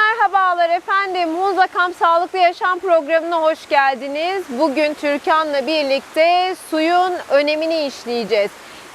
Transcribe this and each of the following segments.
Merhabalar efendim. Hunza Kamp Sağlıklı Yaşam programına hoş geldiniz. Bugün Türkan'la birlikte suyun önemini işleyeceğiz.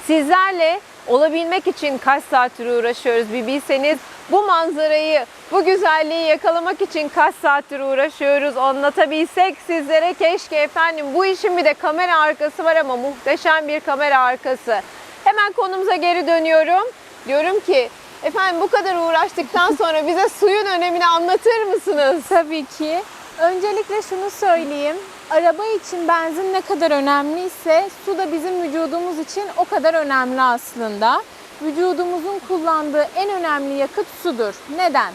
Sizlerle olabilmek için kaç saattir uğraşıyoruz bir bilseniz. Bu manzarayı, bu güzelliği yakalamak için kaç saattir uğraşıyoruz anlatabilsek sizlere keşke efendim. Bu işin bir de kamera arkası var ama muhteşem bir kamera arkası. Hemen konumuza geri dönüyorum. Diyorum ki efendim bu kadar uğraştıktan sonra bize suyun önemini anlatır mısınız? Tabii ki. Öncelikle şunu söyleyeyim. Araba için benzin ne kadar önemliyse su da bizim vücudumuz için o kadar önemli aslında. Vücudumuzun kullandığı en önemli yakıt sudur. Neden?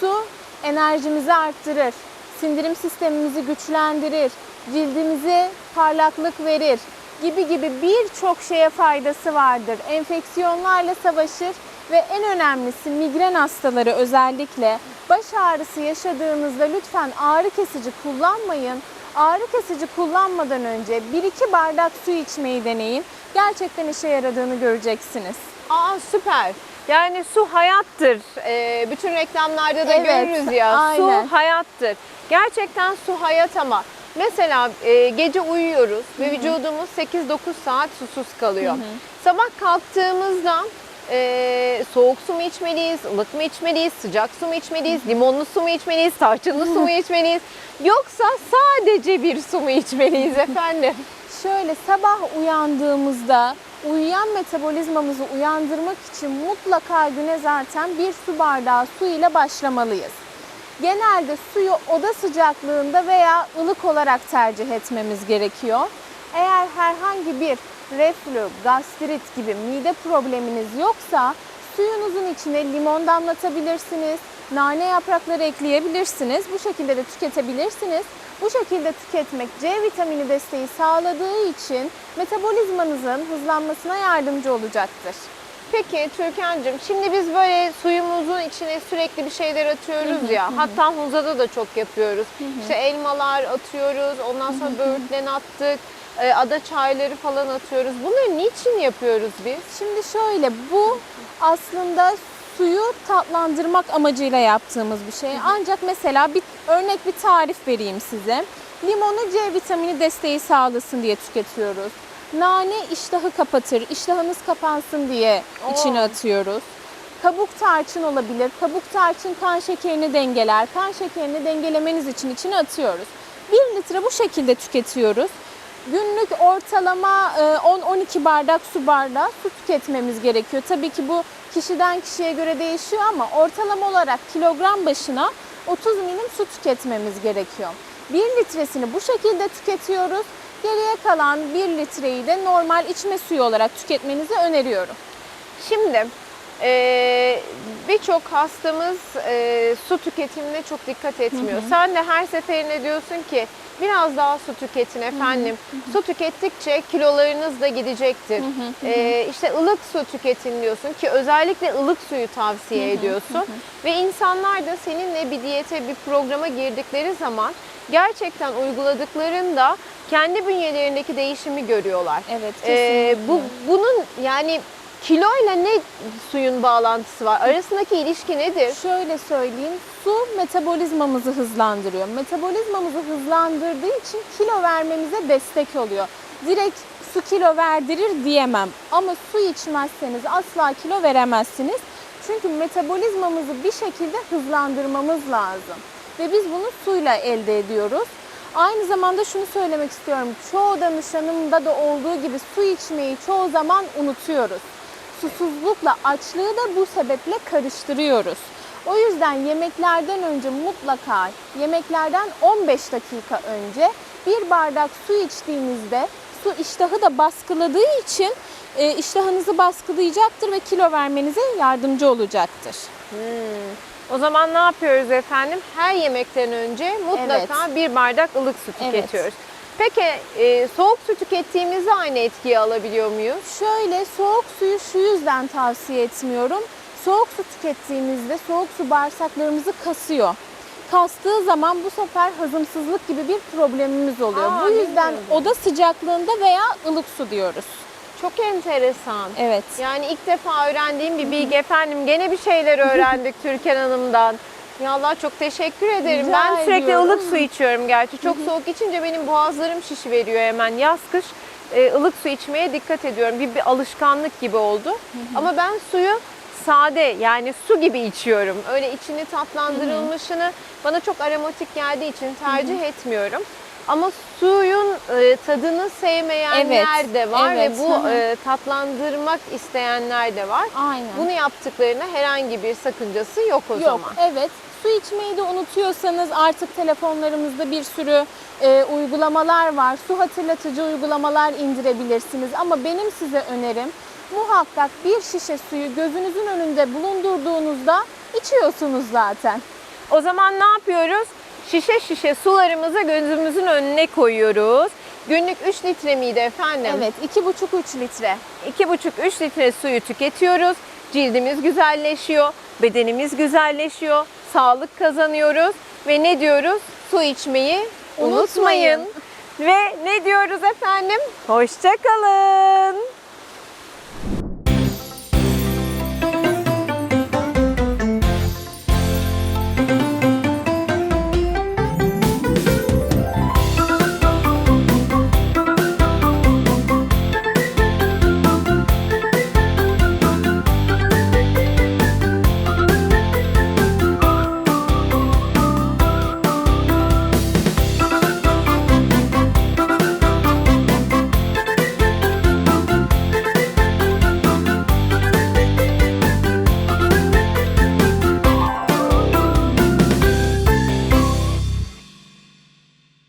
Su enerjimizi arttırır, sindirim sistemimizi güçlendirir, cildimize parlaklık verir gibi gibi birçok şeye faydası vardır. Enfeksiyonlarla savaşır ve en önemlisi migren hastaları özellikle baş ağrısı yaşadığınızda lütfen ağrı kesici kullanmayın. Ağrı kesici kullanmadan önce 1-2 bardak su içmeyi deneyin. Gerçekten işe yaradığını göreceksiniz. Aa süper. Yani su hayattır. Ee, bütün reklamlarda da Evet, görürüz ya. aynen. Su hayattır. Gerçekten su hayat ama mesela e, gece uyuyoruz ve vücudumuz 8-9 saat susuz kalıyor. Sabah kalktığımızda e, soğuk su mu içmeliyiz, ılık mı içmeliyiz, sıcak su mu içmeliyiz, limonlu su mu içmeliyiz, tarçınlı su mu içmeliyiz? Yoksa sadece bir su mu içmeliyiz efendim? Şöyle sabah uyandığımızda uyuyan metabolizmamızı uyandırmak için mutlaka güne zaten bir su bardağı su ile başlamalıyız. Genelde suyu oda sıcaklığında veya ılık olarak tercih etmemiz gerekiyor. Eğer herhangi bir reflü, gastrit gibi mide probleminiz yoksa suyunuzun içine limon damlatabilirsiniz, nane yaprakları ekleyebilirsiniz. Bu şekilde de tüketebilirsiniz. Bu şekilde tüketmek C vitamini desteği sağladığı için metabolizmanızın hızlanmasına yardımcı olacaktır. Peki Türkan'cığım şimdi biz böyle suyumuzun içine sürekli bir şeyler atıyoruz ya. Hatta Hunza'da da çok yapıyoruz. İşte elmalar atıyoruz. Ondan sonra böğürtlen attık. e, Ada çayları falan atıyoruz. Bunları niçin yapıyoruz biz? Şimdi şöyle bu aslında suyu tatlandırmak amacıyla yaptığımız bir şey. Ancak mesela bir örnek bir tarif vereyim size. Limonu C vitamini desteği sağlasın diye tüketiyoruz. Nane iştahı kapatır, iştahınız kapansın diye içine Oo. atıyoruz. Kabuk tarçın olabilir. Kabuk tarçın kan şekerini dengeler. Kan şekerini dengelemeniz için içine atıyoruz. 1 litre bu şekilde tüketiyoruz. Günlük ortalama e, 10-12 bardak su bardağı su tüketmemiz gerekiyor. Tabii ki bu kişiden kişiye göre değişiyor ama ortalama olarak kilogram başına 30 milim su tüketmemiz gerekiyor. 1 litresini bu şekilde tüketiyoruz. Geriye kalan 1 litreyi de normal içme suyu olarak tüketmenizi öneriyorum. Şimdi e, birçok hastamız e, su tüketimine çok dikkat etmiyor. Sen de her seferinde diyorsun ki biraz daha su tüketin efendim. Su tükettikçe kilolarınız da gidecektir. E, işte ılık su tüketin diyorsun ki özellikle ılık suyu tavsiye ediyorsun. Ve insanlar da seninle bir diyete, bir programa girdikleri zaman gerçekten uyguladıklarında kendi bünyelerindeki değişimi görüyorlar. Evet, Ee, kesinlikle. bu bunun yani kiloyla ne suyun bağlantısı var? Arasındaki ilişki nedir? Şöyle söyleyeyim, su metabolizmamızı hızlandırıyor. Metabolizmamızı hızlandırdığı için kilo vermemize destek oluyor. Direkt su kilo verdirir diyemem ama su içmezseniz asla kilo veremezsiniz. Çünkü metabolizmamızı bir şekilde hızlandırmamız lazım. Ve biz bunu suyla elde ediyoruz. Aynı zamanda şunu söylemek istiyorum. Çoğu danışanımda da olduğu gibi su içmeyi çoğu zaman unutuyoruz susuzlukla açlığı da bu sebeple karıştırıyoruz. O yüzden yemeklerden önce mutlaka yemeklerden 15 dakika önce bir bardak su içtiğinizde su iştahı da baskıladığı için e, iştahınızı baskılayacaktır ve kilo vermenize yardımcı olacaktır. O zaman ne yapıyoruz efendim? Her yemekten önce mutlaka bir bardak ılık su Evet. tüketiyoruz. Peki e, soğuk su tükettiğimizde aynı etkiyi alabiliyor muyuz? Şöyle soğuk suyu şu yüzden tavsiye etmiyorum. Soğuk su tükettiğimizde soğuk su bağırsaklarımızı kasıyor. Kastığı zaman bu sefer hazımsızlık gibi bir problemimiz oluyor. Aa, bu yüzden oda sıcaklığında veya ılık su diyoruz. Çok enteresan. Evet. Yani ilk defa öğrendiğim bir bilgi efendim. Gene bir şeyler öğrendik Türkan Hanım'dan. Ya Allah çok teşekkür ederim. Rica ben sürekli ediyorum. ılık su içiyorum gerçi. Çok soğuk içince benim boğazlarım şişi veriyor hemen. Yaz kış e, ılık su içmeye dikkat ediyorum. Bir, bir alışkanlık gibi oldu. Ama ben suyu sade yani su gibi içiyorum. Öyle içini tatlandırılmışını bana çok aromatik geldiği için tercih etmiyorum. Ama suyun e, tadını sevmeyenler Evet, de var evet. ve bu e, tatlandırmak isteyenler de var. Aynen. Bunu yaptıklarına herhangi bir sakıncası yok o Yok, zaman. evet. Su içmeyi de unutuyorsanız artık telefonlarımızda bir sürü e, uygulamalar var. Su hatırlatıcı uygulamalar indirebilirsiniz. Ama benim size önerim muhakkak bir şişe suyu gözünüzün önünde bulundurduğunuzda içiyorsunuz zaten. O zaman ne yapıyoruz? Şişe şişe sularımızı gözümüzün önüne koyuyoruz. Günlük 3 litre miydi efendim? Evet, 2,5-3 litre. 2,5-3 litre suyu tüketiyoruz. Cildimiz güzelleşiyor, bedenimiz güzelleşiyor, sağlık kazanıyoruz ve ne diyoruz? Su içmeyi unutmayın. Unutmayın. Ve ne diyoruz efendim? Hoşçakalın.